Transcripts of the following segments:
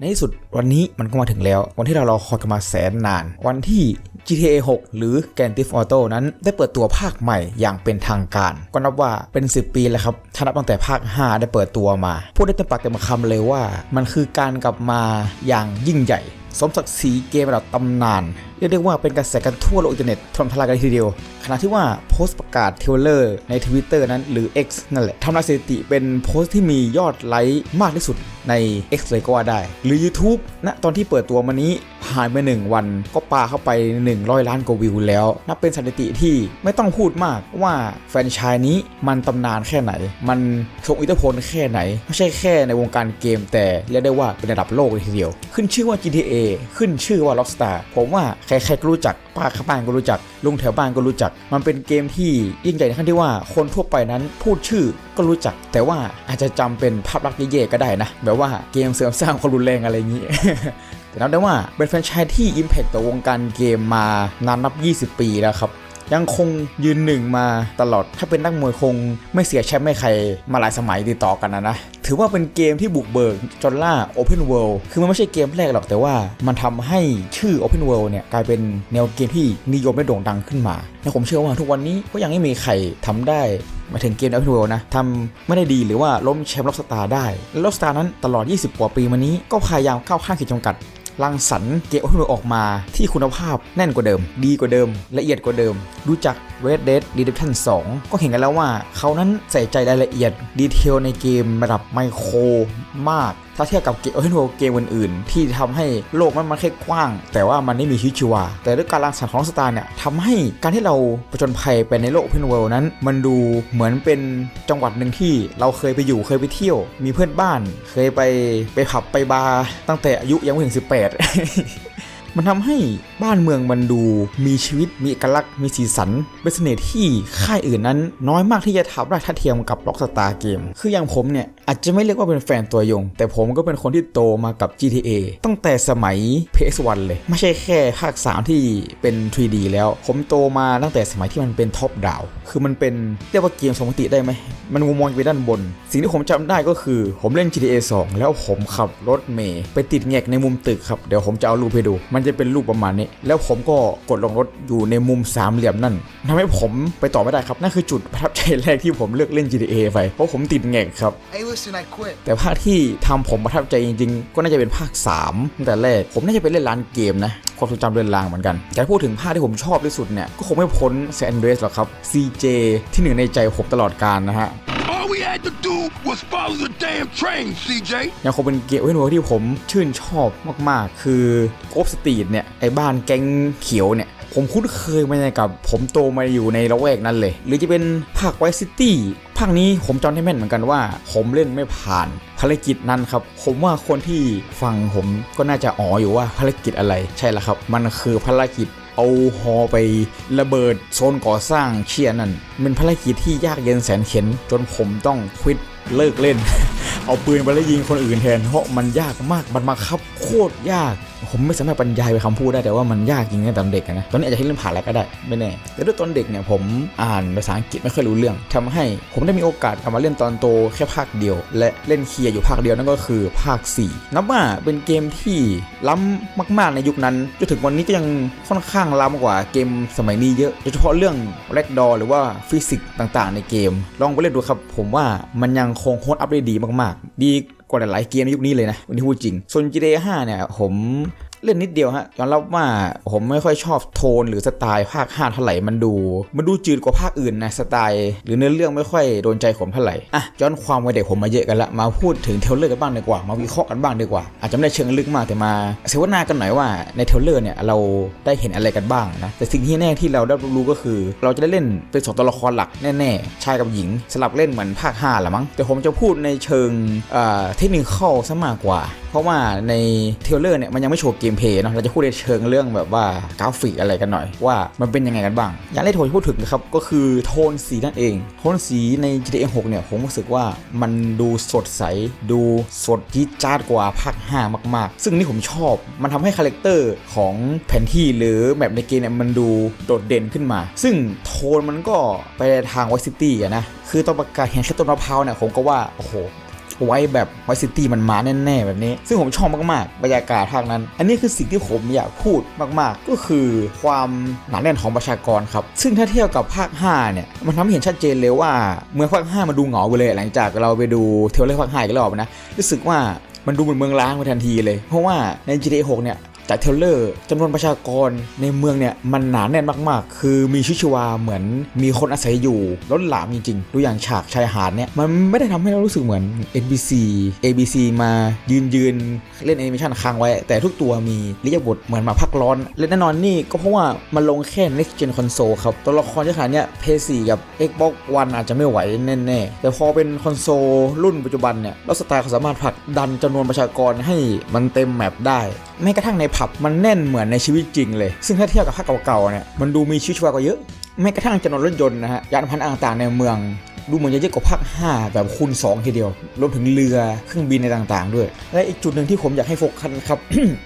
ในที่สุดวันนี้มันก็มาถึงแล้ว วันที่เรารอคอยกันมาแสนนาน วันที่ GTA 6 หรือ Grand Theft Auto นั้นได้เปิดตัวภาคใหม่อย่างเป็นทางการ ก็นับว่าเป็น 10 ปีแล้วครับถ้านับตั้งแต่ภาค 5 ได้เปิดตัวมา พูดได้เต็มปากเต็มคำเลยว่า มันคือการกลับมาอย่างยิ่งใหญ่ สมศักดิ์ศรีเกมระดับตำนาน เรียกได้ว่าเป็นกระแสกันทั่วโลกอินเทอร์เน็ตถล่มทลายกันทีเดียว ขณะที่ว่าโพสต์ประกาศเทลเลอร์ใน Twitter นั้นหรือ X นั่นแหละทำลายสถิติเป็นโพสต์ที่มียอดไลค์มากที่สุดใน X เลยก็ว่าได้ หรือ YouTube ณตอนที่เปิดตัวมานี้ผ่านไป1วันก็ปาเข้าไป 100 ล้านกว่าวิวแล้ว นับเป็นสถิติที่ไม่ต้องพูดมากว่าแฟนชส์นี้มันตำนานแค่ไหน มันทรงอิทธิพลแค่ไหน ไม่ใช่แค่ในวงการเกมแต่เรียกได้ว่าเป็นระดับโลกเลยทีเดียว ขึ้นชื่อว่า GTA ขึ้นชื่อว่า Rockstar ผมว่าใครๆก็รู้จักป้าข้างบ้านก็รู้จัก ลุงแถวบ้านก็รู้จัก มันเป็นเกมที่ยิ่งใหญ่ในขั้นที่ว่าคนทั่วไปนั้นพูดชื่อก็รู้จัก แต่ว่าอาจจะจำเป็นภาพลักษณ์แย่ๆก็ได้นะ แบบว่าเกมเสริมสร้างความรุนแรงอะไรอย่างนี้แต่นับได้ว่าเป็นแฟรนไชส์ที่ Impact ต่อวงการเกมมานานนับ 20 ปีแล้วครับ ยังคงยืนหนึ่งมาตลอด ถ้าเป็นนักมวยคงไม่เสียแชมป์ให้ใครมาหลายสมัยติดต่อกันนะนะ ถือว่าเป็นเกมที่บุกเบิกจนล่า Open World คือมันไม่ใช่เกมแรกหรอกแต่ว่ามันทำให้ชื่อ Open World เนี่ยกลายเป็นแนวเกมที่นิยมและโด่งดังขึ้นมา และผมเชื่อว่าทุกวันนี้ก็ยังไม่มีใครทำได้มาถึงเกม Open World นะทำไม่ได้ดีหรือว่าล้มแชมป์ล็อกสตาร์ได้ และล็อกสตาร์นั้นตลอด 20 กว่าปีมานี้ก็พยายามเข้าข้างขีดจำกัด รังสรรค์เกม Open World ออกมาที่คุณภาพแน่นกว่าเดิม ดีกว่าเดิม ละเอียดกว่าเดิม ดูจาก Red Dead Redemption 2 ก็เห็นกันแล้วว่าเขานั้นใส่ใจรายละเอียดดีเทลในเกมระดับไมโครมาก ถ้าเทียบกับเกม Open World เกมอื่นๆ ที่ทำให้โลกมันมันแค่กว้าง แต่ว่ามันไม่มีชีวิตชีวา แต่ด้วยการรังสรรค์ของสตาร์เนี่ยทำให้การที่เราประจนภัยไปในโลก Open World นั้น มันดูเหมือนเป็นจังหวัดหนึ่งที่เราเคยไปอยู่เคยไปเที่ยว มีเพื่อนบ้าน เคยไปไปผับไปบาร์ตั้งแต่อายุยังไม่ถึง 18 มันทำให้บ้านเมืองมันดูมีชีวิตมีเอกลักษณ์มีสีสันเป็นเสน่ห์ที่ค่ายอื่นนั้น น้อยมากที่จะทำได้ทัดเทียมกับล็อกสตาร์เกม คืออย่างผมเนี่ย อาจจะไม่เรียกว่าเป็นแฟนตัวยง แต่ผมก็เป็นคนที่โตมากับ GTA ตั้งแต่สมัย PS1 เลย ไม่ใช่แค่ภาค 3 ที่เป็น 3D แล้ว ผมโตมาตั้งแต่สมัยที่มันเป็นท็อปดาวคือมันเป็นเรียกว่าเกมสมมติได้ไหม มันมุมมองไปด้านบน สิ่งที่ผมจำได้ก็คือ ผมเล่น GTA 2 แล้วผมขับรถเมย์ไปติดแงกในมุมตึกครับเดี๋ยวผมจะเอารูปให้ดูมันจะเป็นรูปประมาณนี้ แล้วผมก็กดลงรถอยู่ในมุมสามเหลี่ยมนั่นทำให้ผมไปต่อไม่ได้ครับ นั่นคือจุดประทับใจแรกที่ผมเลือกเล่น GTA ไป เพราะผมติดแงกครับ Hey, listen, I quit. แต่ภาคที่ทำผมประทับใจจริง ๆ ก็น่าจะเป็นภาค3ตั้งแต่แรก ผมน่าจะไปเล่นร้านเกมนะความทรงจำเรือนรางเหมือนกัน แต่พูดถึงภาคที่ผมชอบที่สุดเนี่ย ก็คงไม่พ้นแซนเดรสหรอกครับ CJ ที่หนึ่งในใจผมตลอดการนะฮะ All we had to do was follow the damn train, CJ. ยังคงเป็นเกมเวนเวอร์ที่ผมชื่นชอบมากๆ คือโกบสตรีทเนี่ย ไอ้บ้านแก๊งเขียวเนี่ย ผมคุ้นเคยมากับผมโตมาอยู่ในละแวกนั้นเลย หรือจะเป็นภาคไวซิตี้ภาคนี้ผมจำได้แม่นเหมือนกันว่า ผมเล่นไม่ผ่านภารกิจนั้นครับ ผมว่าคนที่ฟังผมก็น่าจะอ๋ออยู่ว่าภารกิจอะไรใช่แล้วครับ มันคือภารกิจ เอาฮอไประเบิดโซนก่อสร้างเชียนั่นเป็นภารกิจที่ยากเย็นแสนเข็น จนผมต้องควิดเลิกเล่น เอาปืนไปแล้วยิงคนอื่นแทนเพราะมันยากมากมันมาคับโคตรยาก ผมไม่สามารถบรรยายไปคำพูดได้แต่ว่ามันยากจริงในตอนเด็กนะตอนนี้อาจจะให้เล่นผ่านแล้วก็ได้ไม่แน่แต่ด้วยตอนเด็กเนี่ยผมอ่านภาษาอังกฤษไม่ค่อยรู้เรื่องทำให้ผมได้มีโอกาสกลับมาเล่นตอนโตแค่ภาคเดียว และเล่นเคลียร์อยู่ภาคเดียวนั่นก็คือภาค 4 นับว่าเป็นเกมที่ล้ำมากๆในยุคนั้นจนถึงวันนี้ก็ยังค่อนข้างล้ำกว่าเกมสมัยนี้เยอะโดยเฉพาะเรื่องแรดดอหรือว่าฟิสิกส์ต่างๆ ในเกม ลองไปเล่นดูครับ ผมว่ามันยังคงโฮดอัพได้ดีมากๆ ดี กว่าหลายๆเกมในยุคนี้เลยนะวันนี้พูดจริงส่วน GTA 5 เนี่ยผม เล่นนิดเดียวฮะยอมรับว่าผมไม่ค่อยชอบโทนหรือสไตล์ภาค5เท่าไหร่มันดู มันดูจืดกว่าภาคอื่นนะสไตล์ หรือเนื้อเรื่องไม่ค่อยโดนใจผมเท่าไหร่อะย้อนความวัยเด็กผมมาเยอะกันละมาพูดถึงเทลเลอร์กันบ้างดีกว่า มาวิเคราะห์กันบ้างดีกว่า อาจจะไม่ได้เชิงลึกมากแต่มาเสวนากันหน่อยว่าในเทลเลอร์เนี่ยเราได้เห็นอะไรกันบ้างนะแต่สิ่งที่แน่ที่เราได้รู้ก็คือ เราจะได้เล่นเป็นสองตัวละครหลักแน่ๆชายกับหญิงสลับเล่นเหมือนภาค5ละมั้งแต่ผมจะพูดในเชิงเอ่อเทคนิคเข้าซะมากกว่าเพราะว่าในเทเลอร์เนี่ยมันยังไม่โชว์เกมเพย์เนาะเราจะพูดในเชิงเรื่องแบบว่ากราฟิกอะไรกันหน่อย ว่ามันเป็นยังไงกันบ้าง อย่างแรกที่ผมพูดถึงนะครับก็คือโทนสีนั่นเอง โทนสีใน GTA 6 เนี่ยผมรู้สึกว่ามันดูสดใส ดูสดจี๊จ๊าดกว่าภาค5มาก ๆ ซึ่งนี่ผมชอบ มันทำให้คาแรคเตอร์ของแผนที่หรือแมปในเกมเนี่ยมันดูโดดเด่นขึ้นมา ซึ่งโทนมันก็ไปในทางไวซิตี้อะนะคือตอนประกาศเห็นแค่ต้นมะพร้าวเนี่ยผมก็ว่า โอ้โห ไว้แบบไวซิตี้มันมาแน่ๆแบบนี้ ซึ่งผมชอบมากๆบรรยากาศภาคนั้น อันนี้คือสิ่งที่ผมอยากพูดมากๆ ก็คือความหนาแน่นของประชากรครับ ซึ่งถ้าเทียบกับภาค 5 เนี่ย มันทำให้เห็นชัดเจนเลยว่าเมืองภาค 5 มันดูเหงาไปเลย หลังจากเราไปดูเทเลอร์ภาค 5 อีกรอบนะ รู้สึกว่ามันดูเหมือนเมืองล้างไปทันทีเลย เพราะว่าใน GTA 6 เนี่ย จากเทลเลอร์จำนวนประชากรในเมืองเนี่ยมันหนาแน่นมากๆ คือมีชีวิตชีวาเหมือนมีคนอาศัยอยู่ล้นหลามจริงๆ ดูอย่างฉากชายหาดเนี่ยมันไม่ได้ทำให้เรารู้สึกเหมือน NBC ABC มายืนยืนเล่นแอนิเมชันค้างไว้ แต่ทุกตัวมีเรียบทเหมือนมาพักร้อน และแน่นอนนี่ก็เพราะว่ามันลงแค่ next gen console ครับ ตัวละครที่ขนาดเนี้ย PS4 กับ Xbox One อาจจะไม่ไหวแน่ๆ แต่พอเป็นคอนโซลรุ่นปัจจุบันเนี่ยแล้วสไตล์เขาสามารถผลักดันจำนวนประชากรให้มันเต็มแมปได้แม้กระทั่งในขับมันแน่นเหมือนในชีวิตจริงเลย ซึ่งถ้าเทียบกับภาคเก่าๆเนี่ยมันดูมีชีวิตชีวากว่าเยอะแม้กระทั่งจำนวนรถยนต์นะฮะยานพาหนะต่างๆในเมือง ดูเหมือนจะเยอะกว่าภาค5แบบคูณ2ทีเดียว รวมถึงเรือเครื่องบินในต่างๆ ด้วย และอีกจุดหนึ่งที่ผมอยากให้โฟกัสครับ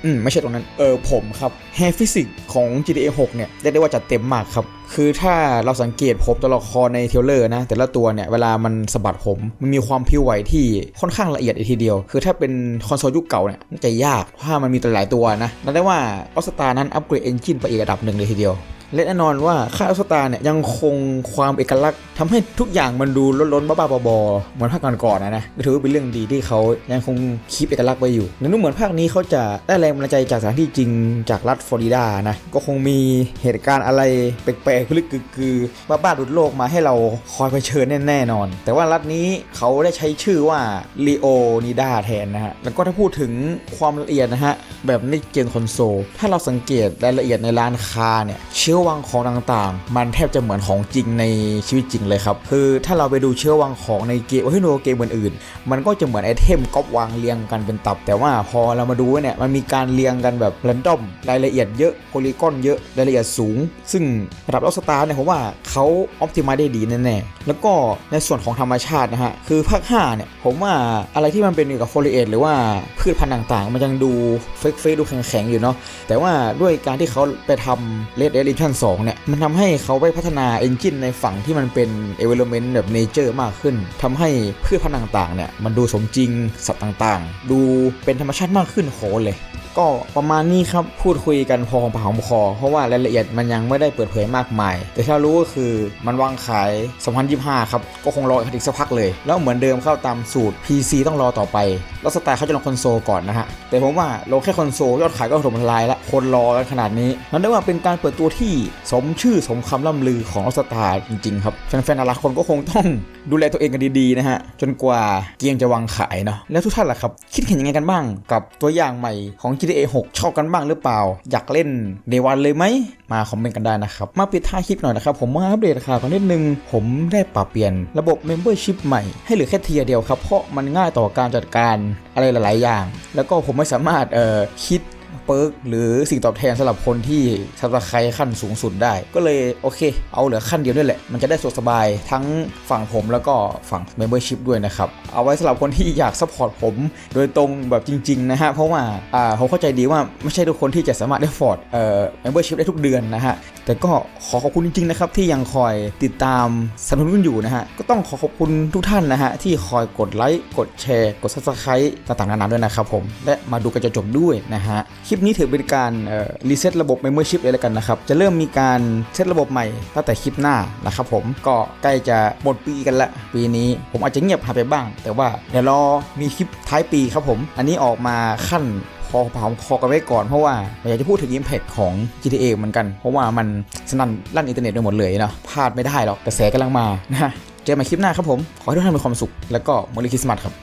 อืมไม่ใช่ตรงนั้น เออผมครับแฮฟิสิกของ GTA 6 เนี่ยเรียกได้ว่าจัดเต็มมากครับคือถ้าเราสังเกตผมตัวละครในเทลเลอร์นะ แต่ละตัวเนี่ย เวลามันสะบัดผม มันมีความพิ้วไหวที่ค่อนข้างละเอียดเลยทีเดียว คือถ้าเป็นคอนโซลยุคเก่าเนี่ยน่าจะยากเพราะว่ามันมีตัวหลายตัวนะนั่นได้ว่าออสตานั้นอัปเกรดเอนจินไปอีกระดับหนึ่งเลยทีเดียว และแน่นอนว่าค่ายออสตาเนี่ยยังคงความเอกลักษณ์ทำให้ทุกอย่างมันดูล้นๆบ้าๆบอๆเหมือนภาคก่อนๆนะนะก็ถือว่าเป็นเรื่องดีที่เขายังคงคีปเอกลักษณ์ไว้อยู่และนุ่มเหมือนภาคนี้เขาจะได้แรงบันดาลใจจากสถานที่จริงจากรัฐฟลอริดานะก็คงมีเหตุการณ์อะไรแปลกๆลึกๆคือบ้าๆดุดโลกมาให้เราคอยเผชิญแน่ๆนอน แต่ว่ารัฐนี้เขาได้ใช้ชื่อว่าลีโอนิดาแทนนะฮะแล้วก็ถ้าพูดถึงความละเอียดนะฮะแบบในเกมคอนโซลถ้าเราสังเกตรายละเอียดในร้านค้าเนี่ยเชื้อวางของต่างๆ มันแทบจะเหมือนของจริงในชีวิตจริงเลยครับ คือถ้าเราไปดูเชื้อวางของในเกมโอ้ยโนเกมอื่นๆ มันก็จะเหมือนไอเทมก๊อปวางเรียงกันเป็นตับ แต่ว่าพอเรามาดูเนี่ยมันมีการเรียงกันแบบแรนดอมรายละเอียดเยอะโพลีกอนเยอะรายละเอียดสูง ซึ่งระดับล็อกสตาร์เนี่ยผมว่าเขาออ t ติมาได้ดีแน่ๆแล้วก็ในส่วนของธรรมชาตินะฮะคือภาค5เนี่ยผมว่าอะไรที่มันเป็นเกี่ยวกับโฟลิเอทหรือว่าพืชพันธุ์ต่างๆ มันยังดูเฟกเฟกดูแข็งๆอยู่เนาะแต่ว่าด้วยการที่เขาไปทำ Red Dead Titan 2 เนี่ย มันทำให้เขาไปพัฒนาเอนจินในฝั่งที่มันเป็น Environment แบบ Nature มากขึ้นทำให้พืชพันธุ์ต่างๆเนี่ยมันดูสมจริงสัตว์ต่างๆ ดูเป็นธรรมชาติมากขึ้นโหเลยก็ประมาณนี้ครับพูดคุยกันพอของปากของคอ เพราะว่ารายละเอียดมันยังไม่ได้เปิดเผยมากมาย แต่ที่เรารู้ก็คือมันวางขาย 2025 ครับ ก็คงรออีกสักพักเลย แล้วเหมือนเดิมเข้าตามสูตร PC ต้องรอต่อไป แล้วสไตล์เขาจะลงคอนโซลก่อนนะฮะ แต่ผมว่าลงแค่คอนโซลยอดขายก็ถล่มทลายละคนรอกันขนาดนี้นั่นได้ว่าเป็นการเปิดตัวที่สมชื่อสมคำล่ำลือของออสตาจริงๆครับแฟนๆแต่ละคนก็คงต้องดูแลตัวเองกันดีๆนะฮะจนกว่าเกมจะวางขายเนาะแล้วทุกท่านล่ะครับ คิดเห็นยังไงกันบ้าง กับตัวอย่างใหม่ของ GTA 6 ชอบกันบ้างหรือเปล่า อยากเล่นเดวันเลยไหมมาคอมเมนต์กันได้นะครับ มาปิดท้ายคลิปหน่อยนะครับผมมาอัปเดตข่าวกันนิดนึง ผมได้ปรับเปลี่ยนระบบ Membership ใหม่ให้เหลือแค่เทียเดียวครับเพราะมันง่ายต่อการจัดการอะไรหลาย ๆ อย่าง แล้วก็ผมไม่สามารถเอ่อคิด เปิร์กหรือสิ่งตอบแทนสำหรับคนที่สับสไครขั้นสูงสุดได้ ก็เลยโอเค เอาเหลือขั้นเดียวนี่แหละ มันจะได้สะดวกสบายทั้งฝั่งผมแล้วก็ฝั่ง Membership ด้วยนะครับ เอาไว้สำหรับคนที่อยากซัพพอร์ตผม โดยตรงแบบจริงๆนะฮะเพราะว่าอ่าผมเข้าใจดีว่าไม่ใช่ทุกคนที่จะสามารถได้ฟอร์ดเอ่อ Membership ได้ทุกเดือนนะฮะ แต่ก็ขอขอบคุณจริงๆนะครับที่ยังคอยติดตามสนับสนุนอยู่นะฮะก็ต้องขอขอบคุณทุกท่านนะฮะที่คอยกดไลค์กดแชร์ กด Subscribe ต่างๆนานาด้วยนะครับผมและมาดูกันจนจบด้วยนะฮะคลิปนี้ถือเป็นการรีเซ็ตระบบ Membership เลยแล้วกันนะครับจะเริ่มมีการเซตระบบใหม่ตั้งแต่คลิปหน้านะครับผมก็ใกล้จะหมดปีกันละปีนี้ผมอาจจะเงียบหายไปบ้าง แต่ว่าเดี๋ยวรอมีคลิปท้ายปีครับผม อันนี้ออกมาขั้น อผอมคอกันไว้ก่อนเพราะว่าอยากจะพูดถึง Impact ของ GTA เหมือนกัน เพราะว่ามันสนั่นลั่นอินเทอร์เน็ตไปหมดเลยเนาะพลาดไม่ได้หรอกกระแสกำลังมานะฮะเจอกันใหม่คลิปหน้าครับผม ขอให้ทุกท่านมีความสุข แล้วก็มอริคริสต์มาสครับ